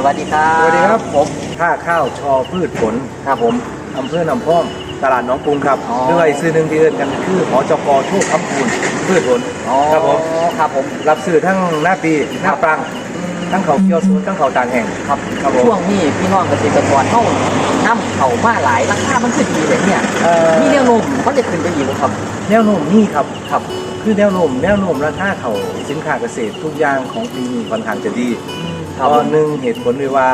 สวัสดีครับ สวัสดีครับผมค่าข้าวชอพืชผลครับผมอำเภอหนำพ้องตลาดหน้องกรุงครับอ๋อ ด้วยซื้อหนึ่งที่เอิ้นกันคือหอจกโชคคำคูณพืชผลอ๋อครับผมครับผม รับซื้อทั้งหน้าปีหน้าปรังทั้งเขาเกี่ยวสวนทั้งเขาต่างแห่ง ครับครับผมช่วงนี้พี่น้องเกษตรกรเข้าน้ำเขามาหลายราคามันขึ้นดีเลยเนี่ยเอ่อ มีแนวโน้มเขาจะขึ้นไปอีกหรือครับ แนวโน้มนี่ครับครับ คือแนวโน้มแนวโน้มราคาเขาสินค้าเกษตรทุกอย่างของปีนี้ค่อนข้างจะดี ครับ เพผราะมหนึ่งเหตุผลด้วยว่า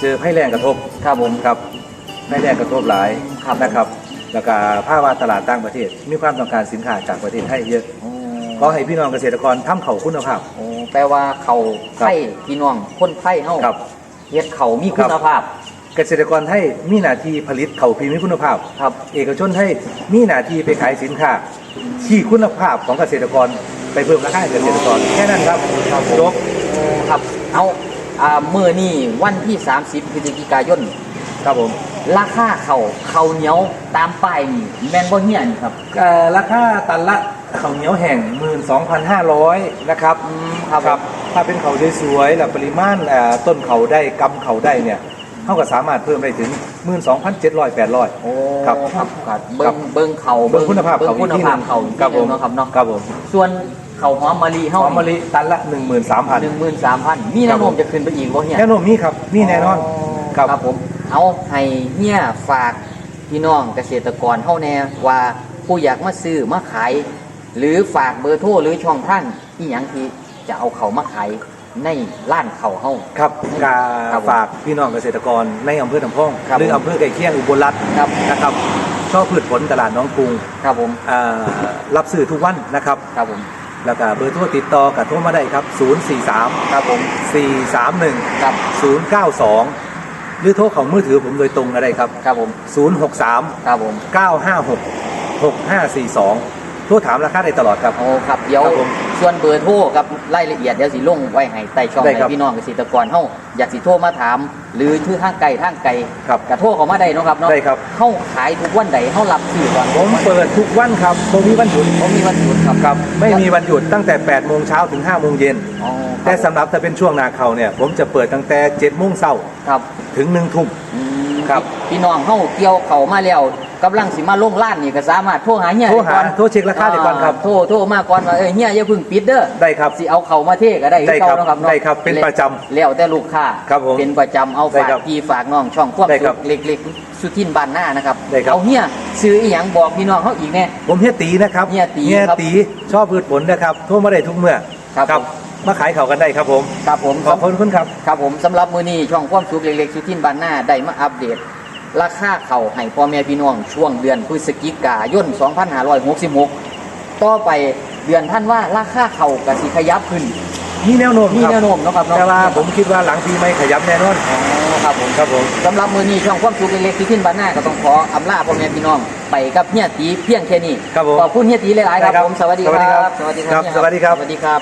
เจอภัยแรงกระทบครับผม ครับภัยแรงกระทบหลายครับ นะครับ แล้วก็ภาวะตลาดต่างประเทศ มีความต้องการสินค้าจากประเทศไทยเยอะโอ้ขอให้พี่น้องเกษตรกรทำเขาคุณภาพ โอ้แปลว่าเขาไข่พี่น้องคนไข่เฮาครับ เฮ็ดเขามีคุณภาพ เกษตรกรไทยมีหน้าที่ผลิตเขาพีมีคุณภาพ ครับ เอกชนไทยมีหน้าที่ไปขายสินค้าที่คุณภาพของเกษตรกรไปเพิ่มราคาให้เกษตรกรแค่นั้นครับจบโอ้ครับ เอา อ่ามื้อนี้วันที่ 30พฤศจิกายนครับผมราคาเขาเขาวเหนียวตามป้ายนี่แม่นบ่เฮียนี่ครับเอ่อราคาตันละข้าวเหนียวแห่ง12,500 นะครับอืมครับครับถ้าเป็นเขาสวยๆและปริมาณเอ่อต้นเขาได้กำเขาได้เนี่ยเท่ากับสามารถเพิ่มได้ถึง 12,700 800 โอ้ครับครับครับครัเบิ้บงเบิ้งเขาเบิ่งคุณภาพเบิ้งเขาคุณอีกที่หภานึ่พงเขาครับผมเนาะครับเนาะ ครับผม ส่วนเขาหอมมะลิเฮาหอมมะลิตันละหนึ่ง13,000หมื่นสามพันมีแนวโน้มจะขึ้นไปอีกบ่เฮียแน่นอนมีครับมีแน่นอนครับ ครับผมเอาให้เฮียฝากพี่น้องเกษตรกรเฮาแน่ว่าผู้อยากมาซื้อมาขาย หรือฝากเบอร์โทรหรือช่องทางอีหยังที่จะเอาเขามาขายในร้านเขาเฮา ครับกาครับผมฝากพี่น้องเกษตรกรในอำเภอลำพองครับหรืออำเภอไก่เคียงอุบลรัตน์ครับ นะครับชอบพืชผลตลาดน้องกรุงครับผม อ่ารับซื้อทุกวันนะครับ ครับผม แล้วก็เบอร์โทรติดต่อกับโทรมาได้ครับ 043 ครับผม431 ครับ092 หรือโทรของมือถือผมโดยตรงก็ได้ครับครับผม063 ครับผม956 6542 โทรถามราคาได้ตลอดครับ โอ้ครับเดี๋ยว ครับผม ส่วนเบอร์โทรกับรายละเอียดเดี๋ยวสิลงไว้ให้ใต้ช่องได้ให้ครับพี่น้องเกษตรกรเฮาอยากสิโทรมาถาม หรือชื่อทางไกลทางไกลครับกระโทรเข้ามาได้เนาะครับเนาะได้ครับ เฮาขายทุกวันใดเฮารับซื้อก่อนผมเปิดทุกวันครับผมมีวันหยุดผมมีวันหยุดครับครับไม่มีวันหยุดตั้งแต่8โมงเช้าถึง5โมงเย็นอ๋อแต่สำหรับถ้าเป็นช่วงนาเขาเนี่ยผมจะเปิดตั้งแต่7โมงเช้าครับ ถึง1ทุ่ม อืมครับ พี่น้องเฮาเกี่ยวเข้ามาแล้ว กำลังสิมาลงร้านนี่ก็สามารถโทรหาเฮียโทรหาได้ก่อนโทรเช็คราคาได้ก่อนครับาโทรโทรมาก่อนว่าเอ้ยเฮียอย่าเพิ่งปิดเด้อได้ครับสิเอาเข้ามาเทก็ได้ได้ครับเก่าเนาะครับเนาะได้ครับเป็นประจำแล้วแต่ลูกค้าครับผมเป็นประจำเอาได้ฝากครับพี่ฝากน้องช่องความได้คสุรับขเล็กๆ สุทินบานหน้านะครับได้ครับ เอาเฮียซื้ออีหยังบอกพี่น้องเขาอีกแน่ ผมเฮียตีนะครับเฮียตีเฮียครับตีชอบพืชผลนะครับโทรมาได้ทุกเมื่อครับ มาขายเขากันได้ครับผม ครับผม ขอบคุณคุณครับ ครับผมสำหรับมือนี้ช่องความสุขเล็กๆสุทินบานหน้าได้มาอัปเดต ราคาเข่าวให้พ่อแม่พี่น้องช่วงเดือนพฤศจิกายน 2566 ต่อไปเดือนท่านว่าราคาเข่าวกสิขยับขึ้น มีแนวโน้มมีครับแนวโน้มเนาะครับเนาะแต่ว่าผมคิดว่าหลังปีใหม่ขยับแน่นอนอ๋อครับผมครับผมสำหรับมือนี้ช่องความสุขเล็กๆที่ขึ้นบ้านหน้าก็ต้องขออำลาพ่อแม่พี่น้องไปกับเฮียตีเพียงแค่นี้ครับผมขอบคุณเฮียตีหลายๆครับได้ครับผมสวัสดีคสวัสดีครัรับบสวัสดีคครัรับบสวัสดีครับสวัสดีครับ